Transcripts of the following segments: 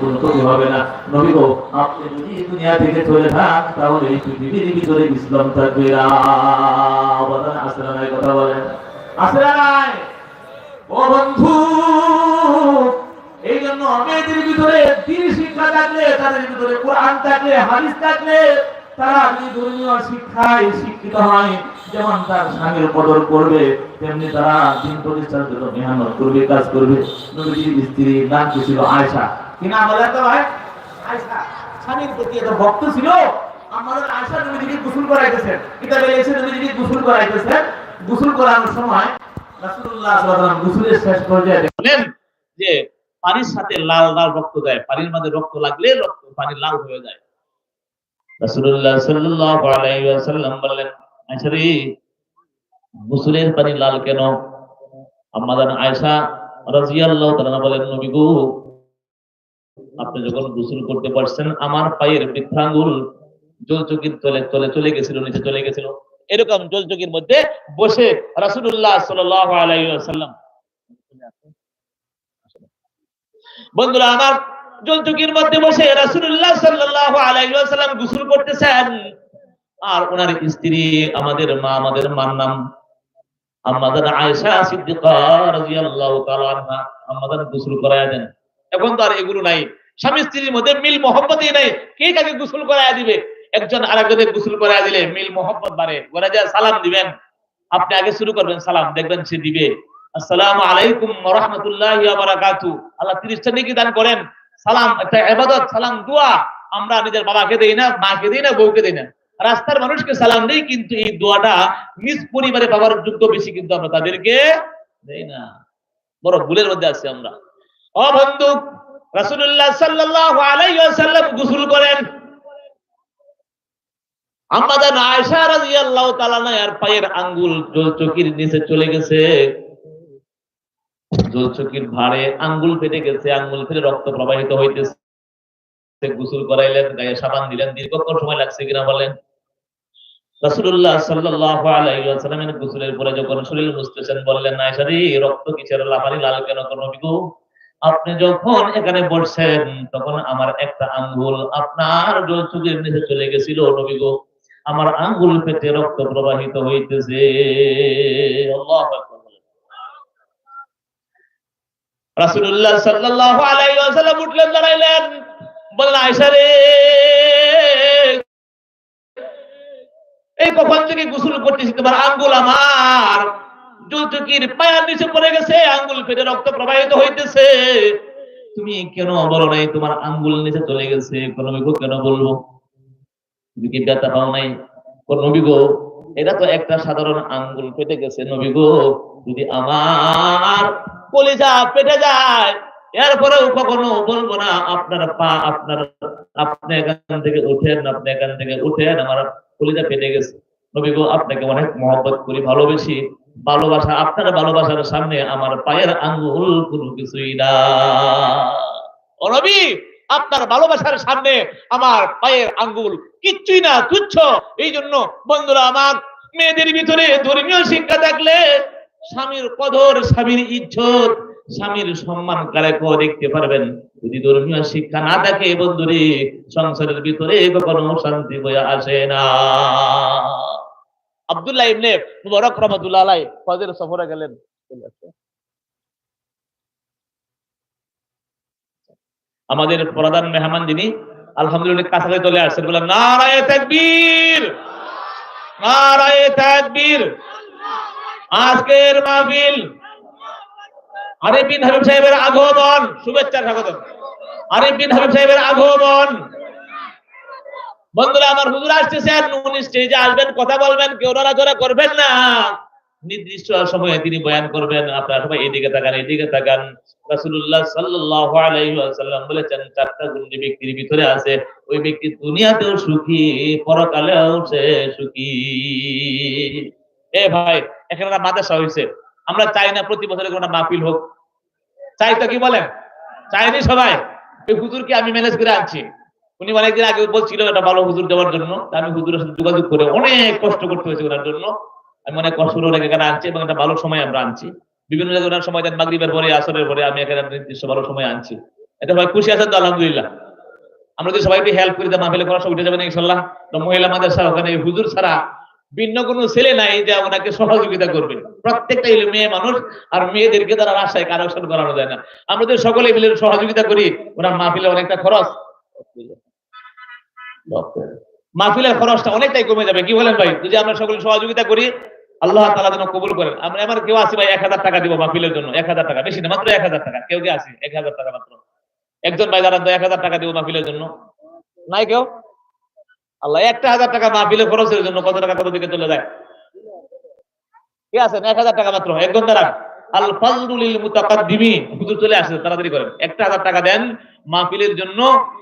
কোনো হবে না। নবী গো, আপনি যদি দুনিয়া থেকে চলে তাহলে এই পৃথিবীর ভিতরে ইসলাম থাকবে অবদান কথা ও বন্ধু এই জন্য ভিতরে দিন শিক্ষা থাকলে, তাদের ভিতরে কোরআন থাকলে, হাদিস থাকলে, তারা ধর্মীয় শিক্ষায় শিক্ষিত হয়, যেমন তার স্বামীর কদর করবে, তেমনি তারা দিন প্রতিষ্ঠার জন্য মেহনত করবে, কাজ করবে। নবীজির স্ত্রী নাম কি ছিল? আয়সা আয়সা আমাদের আয়সা যে পানির সাথে লাল লাল রক্ত দেয়। পানির মধ্যে রক্ত লাগলে রক্ত পানি লাল হয়ে যায়। রাসূলুল্লাহ পানি লাল কেন? আম্মাদান আয়েশা রাদিয়াল্লাহু বলেন, নবী গো আপনি যখন গোসল করতে পারছেন, আমার পায়ের বৃদ্ধাঙ্গুল জলচকির তলে তলে চলে গেছিল, নিচে চলে গেছিল। এরকম জলচকির মধ্যে বসে আলাইহি ওয়াসাল্লাম। বন্ধুরা, আমার জলচকির মধ্যে বসে রাসূলুল্লাহ সাল্লাল্লাহু আলাইহি ওয়াসাল্লাম গোসল করতেছেন। আর ওনার স্ত্রী, আমাদের মা, আমাদের মার নাম আমাদের আয়েশা সিদ্দিকা রাদিয়াল্লাহু তাআলা আমাদের গোসল করায় দেন। এখন তো আর এগুলো নাই। স্বামী স্ত্রীর মধ্যে মিল মহব্বতই নাই। কে কাকে গোসল করায় দিবে? একজন আরেকজনের গোসল করায় দিলে মিল মহব্বত বাড়ে। ওরা যা সালাম দিবেন, আপনি আগে শুরু করবেন সালাম, দেখবেন সে দিবে। আলাইকুম রাহমাতুল্লাহি আল্লাহ 30 টা নেকি দান করেন। সালাম, একটা ইবাদত, সালাম, দোয়া। আমরা নিজের বাবাকে দেই না, মাকে দেই না, বউকে দেই না। রাস্তার মানুষকে সালাম দেই, কিন্তু এই দোয়াটা নিজ পরিবারে পাওয়ার যোগ্য বেশি কিন্তু আমরা তাদেরকে দেই না। বড় ভুলের মধ্যে আছি আমরা। করেন। আমাদের পায়ের আঙ্গুল নিচে চলে গেছে। আঙ্গুল ফেটে গেছে, আঙ্গুল ফেটে রক্ত প্রবাহিত হইতেছে। গোসল করাইলেন, গায়ে সাবান দিলেন, দীর্ঘক্ষণ সময় লাগছে কিনা বলেন। রাসূলুল্লাহ সাল্লাল্লাহু আলাইহি ওয়াসাল্লামের গোসলের পরে যখন শরীর মুছতেছেন বললেন, আয়েশা রক্ত কিসের লাফারি, লাল কেন করো আপনি যখন এখানে বসছেন তখন আমার একটা আঙ্গুল আপনার জলচকির নিচে চলে গেছিল, নবী গো। আমার আঙ্গুল পেটে রক্ত প্রবাহিত হইতেছে। এই কখন থেকে গোসল করতেছি? তোমার আঙ্গুল আমার। জুলচুকির পায়ের নিচে পড়ে গেছে, আঙ্গুল ফেটে রক্ত প্রবাহিত হইতেছে। তুমি কেন বলো নাই, তোমার আঙ্গুল নিচে চলে গেছে? কোন কেন বলব? এটা তো একটা সাধারণ আঙ্গুল ফেটে গেছে যদি আমার কলিজা যায় কখনো বলব না, আপনার পা আপনার, আপনি এখান থেকে উঠেন, আপনি এখান থেকে উঠেন, আমার কলিজা পেটে গেছে। নবী গো, আপনাকে অনেক মহব্বত করি, ভালোবেসি। ভালোবাসা, আপনার ভালোবাসার সামনে আমার পায়ের আঙ্গুল কোনো কিছুই না। ও আপনার ভালোবাসার সামনে আমার পায়ের আঙ্গুল কিচ্ছুই না, তুচ্ছ। এই জন্য বন্ধুরা আমার, মেয়েদের ভিতরে ধর্মীয় শিক্ষা থাকলে স্বামীর কদর, স্বামীর ইজ্জত, স্বামীর সম্মান কারেকও দেখতে পারবেন। যদি ধর্মীয় শিক্ষা না থাকে বন্ধুরে, সংসারের ভিতরে কখনো শান্তি বয়ে আসে না। আব্দুল্লাহ ইবনে মুবারক রহমাতুল্লাহ আলাই ফজর সফরে গেলেন। আমাদের প্রধান মেহমান যিনি, আলহামদুলিল্লাহ কাছাকাছি চলে আসছেন। বলেন নারায়ে তাকবীর নারায়ে তাকবীর, আজকের মাহফিল। আরিফ বিন হাবিব সাহেবের আগমন, শুভেচ্ছা স্বাগত আরিফ বিন হাবিব সাহেবের আগমন। বন্ধুরা, আমার হুজুর আসতেছেন, উনি স্টেজে আসবেন, কথা বলবেন, কেউ নড়াচড়া করবেন না। নির্দিষ্ট সময়ে তিনি বয়ান করবেন, আপনারা সবাই এদিকে তাকান এদিকে তাকান। রাসূলুল্লাহ সাল্লাল্লাহু আলাইহি ওয়াসাল্লাম বলেছেন, চারটা গুণ যে ব্যক্তির ভিতরে আছে, ওই ব্যক্তি দুনিয়াতেও সুখী, পরকালেও সে সুখী। এ ভাই, এখানে একটা মাদ্রাসা হয়েছে আমরা চাই না প্রতি বছরে কোনো মাহফিল হোক। চাই তো কি বলেন? চাইনি সবাই? ওই হুজুরকে আমি ম্যানেজ করে আনছি। উনি অনেকদিন আগে বলছিল একটা ভালো হুজুর দেওয়ার জন্য আমি হুজুরের সাথে যোগাযোগ করে অনেক কষ্ট করতে হয়েছে ওনার জন্য। আমি অনেক কষ্ট করে ওনাকে এখানে আনছি এবং একটা ভালো সময় আমরা আনছি। বিভিন্ন জায়গায় ওনার সময় দেন, মাগরিবের পরে, আসরের পরে আমি এখানে নির্দিষ্ট ভালো সময় আনছি। এটা ভাই খুশি আছেন তো? আলহামদুলিল্লাহ। আমরা যদি সবাইকে হেল্প করি মাহফিলে খরচ উঠে যাবেন ইনশাল্লাহ তো মহিলা মাদ্রাসা ওখানে হুজুর ছাড়া ভিন্ন কোনো ছেলে নাই যে ওনাকে সহযোগিতা করবে। প্রত্যেকটা হলো মেয়ে মানুষ আর মেয়েদেরকে তারা রাস্তায় কারেকশন করানো যায় না। আমরা যদি সকলে মিলে সহযোগিতা করি ওরা মাহফিলে অনেকটা খরচ। মাহফিলের খরচটা অনেকটাই কমে যাবে, কি বলেন ভাই? যদি আমরা সকলে সহযোগিতা করি, আল্লাহ তালা যেন কবুল করেন। আমরা আমার কেউ আছি ভাই, এক হাজার টাকা দিব মাহফিলের জন্য। এক হাজার টাকা, বেশি না, মাত্র এক হাজার টাকা। কেউ কে আছি? এক হাজার টাকা মাত্র। একজন ভাই দাঁড়ান এক হাজার টাকা দিব মাহফিলের জন্য। নাই কেউ? আল্লাহ, একটা হাজার টাকা মাহফিলের খরচের জন্য কত টাকা কত দিকে চলে যায়? কে আছেন এক হাজার টাকা মাত্র। একজন দাঁড়ান। আল ফাজলুলিল মুতাকাদ্দিমি হুজুর চলে আসে তাড়াতাড়ি করেন। একটা হাজার টাকা দেন মাহফিলের জন্য।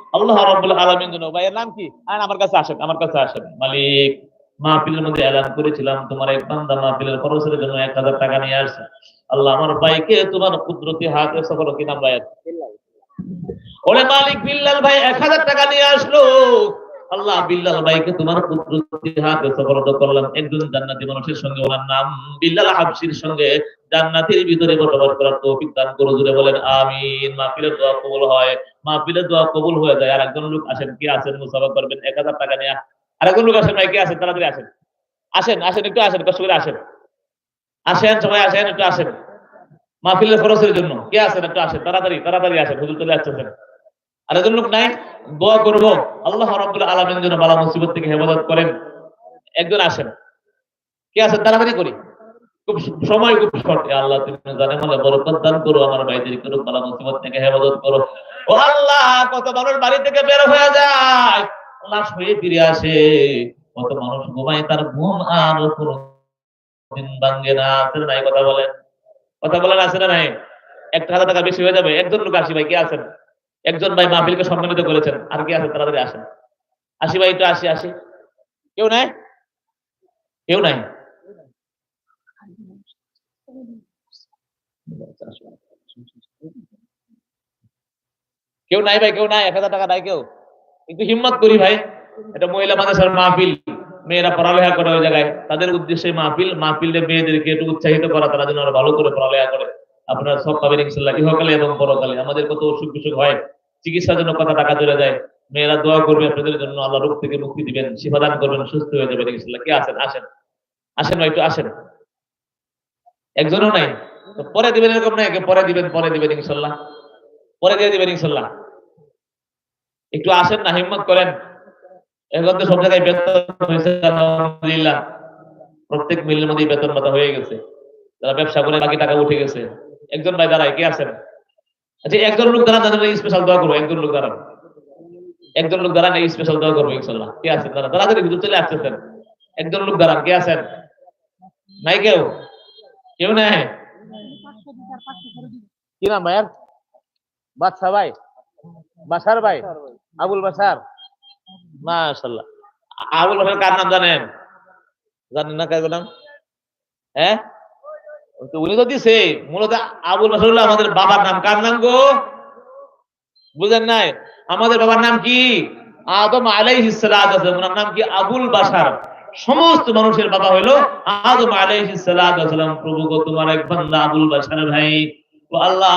একজন জান্নাতি মানুষের সঙ্গে ওনার নাম বিল্লাল হাবশির সঙ্গে জান্নাতের ভিতরে বসবাস করার তৌফিক দান বলেন, আমিন। মাহফিলের দোয়া কবুল হয়। মাহফিলের দোয়া কবুল হয়ে যায়। আর একজন লোক আসেন, কি আছেন মুসাফা করবেন? এক হাজার টাকা নিয়ে আরেকজন লোক আসেন কে আসেন? তাড়াতাড়ি আসেন। আসেন আসেন, একটু আসেন, কষ্ট করে আসেন। আসেন, সবাই আসেন, একটু আসেন। মাহফিলের খরচের জন্য। কে আসেন, একটু আসেন। তাড়াতাড়ি তাড়াতাড়ি আসেন, হুজুর চলে আসছেন আরেকজন লোক নাই, দোয়া করব। আল্লাহ রাব্বুল আলামিন যেন বালা মুসিবত থেকে হেফাজত করেন। একজন আসেন। কে আছেন তাড়াতাড়ি করি। খুব সময় খুব শর্ট। আল্লাহ তুমি জানে মানে বরকত দান করো, আমার ভাইদের করো, বালা মুসিবত থেকে হেফাজত করো। ও আল্লাহ, কত মানুষ বাড়ি থেকে বের হয়ে যায়। লাশ হয়ে ফিরে আসে। কত মানুষ ঘুমায়, তার ঘুম আর নাই কথা একজন লোক আসি ভাই, কে আছেন? একজন ভাই মাহফিলকে সম্মানিত করেছেন। আর কি আছেন তাড়াতাড়ি আসেন। আসি ভাই, একটু আসি আসি। কেউ নাই? কেউ নাই? কেউ নাই ভাই, কেউ নাই, এক হাজার টাকা নাই কেউ। একটু হিম্মত করি ভাই, এটা মহিলা মাদ্রাসার মাহফিল, মেয়েরা পড়ালেখা করে ওই জায়গায়। তাদের উদ্দেশ্যে মাহফিল, মাহফিলে মেয়েদেরকে একটু উৎসাহিত করা, তারা যেন আরও ভালো করে পড়ালেখা করে। আপনারা সব পাবেন ইনশাল্লাহ, ইহকালে এবং পরকালে। আমাদের কত অসুখ বিসুখ হয়, চিকিৎসার জন্য কত টাকা চলে যায়। মেয়েরা দোয়া করবে, আপনাদের জন্য আল্লাহ রোগ থেকে মুক্তি দিবেন, শিফা দান করবেন, সুস্থ হয়ে যাবেন ইনশাল্লাহ। কে আসেন আসেন। আসেন ভাই, একটু আসেন। একজনও নাই? পরে দিবেন, এরকম নাই পরে দিবেন পরে দিবেন ইনশাল্লাহ। পরে দিয়ে দিবেন ইনশাল্লাহ। একটু আসেন না, হিম্মত করেন। এখন তো সব জায়গায় বেতন হয়েছে, আলহামদুলিল্লাহ। প্রত্যেক মিলের মধ্যে বেতন মাথা হয়ে গেছে। যারা ব্যবসা করে, বাকি টাকা উঠে গেছে। একজন ভাই দাঁড়ায়, কে আচ্ছা একজন লোক দাঁড়ান তাদের স্পেশাল দোয়া করব, একজন লোক দাঁড়ান। একজন লোক দাঁড়ান স্পেশাল দোয়া করব, ইনশাল্লাহ। কে আছেন? দাঁড়ান, তাড়াতাড়ি চলে আসতেছেন। একজন লোক দাঁড়ান, কে আছেন? নাই কেউ? কেউ নাই? কি নাম ভাইয়ার? বাদশা ভাই বাসার ভাই, আবুল বাসার মাশাল্লাহ আবুল বাসার কার নাম জানেন? জানেন না কার নাম? হ্যাঁ? উনি তো দিছে, মূলত আবুল বাসার হলো আমাদের বাবার নাম। কার নাম গো? বুঝেন নাই? আমাদের বাবার নাম কি? আদম আলাইহিস সালাতু ওনার নাম কি? আবুল বাসার সমস্ত মানুষের বাবা হলো আদম আলাইহিস সালাতু প্রভু গো তোমার এক বান্দা আবুল বাসার ভাই। আল্লাহ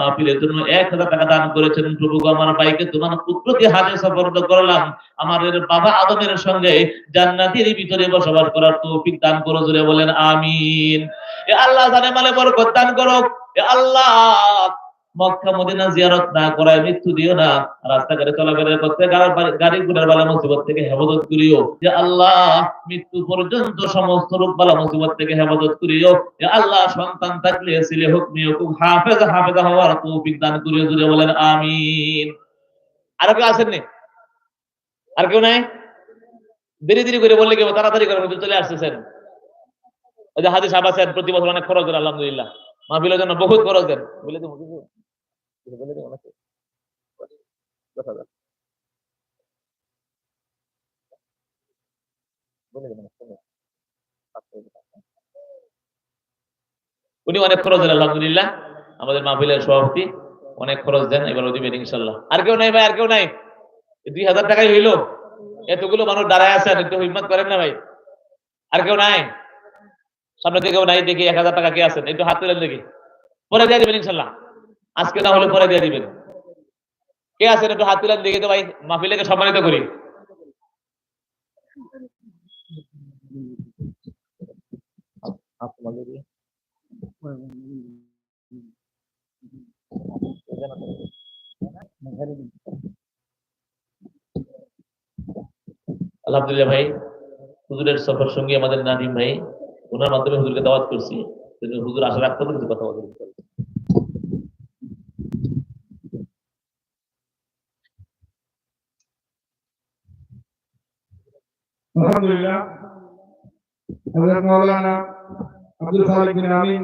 মাহফিলের জন্য এক হাজার টাকা দান করেছেন, প্রভু আমার ভাইকে তোমার পুত্রকে সফরত করলাম। আমাদের বাবা আদমের সঙ্গে জান্নাতের ভিতরে বসবাস করার তৌফিক দান করো, জোরে বলেন, আমিন। এ আল্লাহ জানে মালে বরকত দান করো। এ আল্লাহ মক্কা, মদিনা জিয়ারত না করায় মৃত্যু দিও না। রাস্তাঘাটে চলাফেরা করতে গাড়ি- ঘোড়ার বালা মুসিবত থেকে হেফাজত করিও। যে আল্লাহ, মৃত্যু পর্যন্ত সমস্ত রোগ বালা মুসিবত থেকে হেফাজত করিও। যে আল্লাহ, সন্তান থাকলে ছেলে হোক, মেয়ে হোক, হাফেজ হওয়ার দান করিও জুড়ে বলেন, আমিন। আর কেউ আসেননি আর কেউ নাই? দেরি দেরি করে বললে কেউ তাড়াতাড়ি করে চলে আসতেছেন। ওই যে হাদিস আবাসেন প্রতি বছর অনেক খরচ দেন, আলহামদুলিল্লাহ। মাহফিলের জন্য বহুত খরচ দেন। বলে দেবো কিছু বলে দেবো নাকি? দশ হাজার। বলে দেবো না, শুনুন। পাঁচশো টাকা। উনি অনেক খরচ দেন আলহামদুলিল্লাহ আমাদের মাহফিলের সভাপতি অনেক খরচ দেন এবার দিবেন ইনশাল্লাহ আর কেউ নাই ভাই আর কেউ নাই দুই হাজার টাকাই হইল এতগুলো মানুষ দাঁড়ায় আছেন একটু হিম্মত করেন না ভাই আর কেউ নাই সামনে থেকে কেউ নাই দেখি এক হাজার টাকা কে আছেন একটু হাত তুলেন দেখি পরে দিয়ে দিবেন ইনশাল্লাহ আজকে না হলে পরে দিয়ে দিবেন। কে আছেন একটু হাত তুলেন, দেখে তো ভাই, মাহফিলকে সম্মানিত করি। আলহামদুলিল্লাহ ভাই, হুজুরের সফর সঙ্গী আমাদের নাদিম ভাই, ওনার মাধ্যমে হুজুরকে দাওয়াত করছি। হুজুর আশা রাখতে কিছু কথা বলবেন আলহামদুলিল্লাহ হযরত মাওলানা আব্দুল খালিক বিন আমিন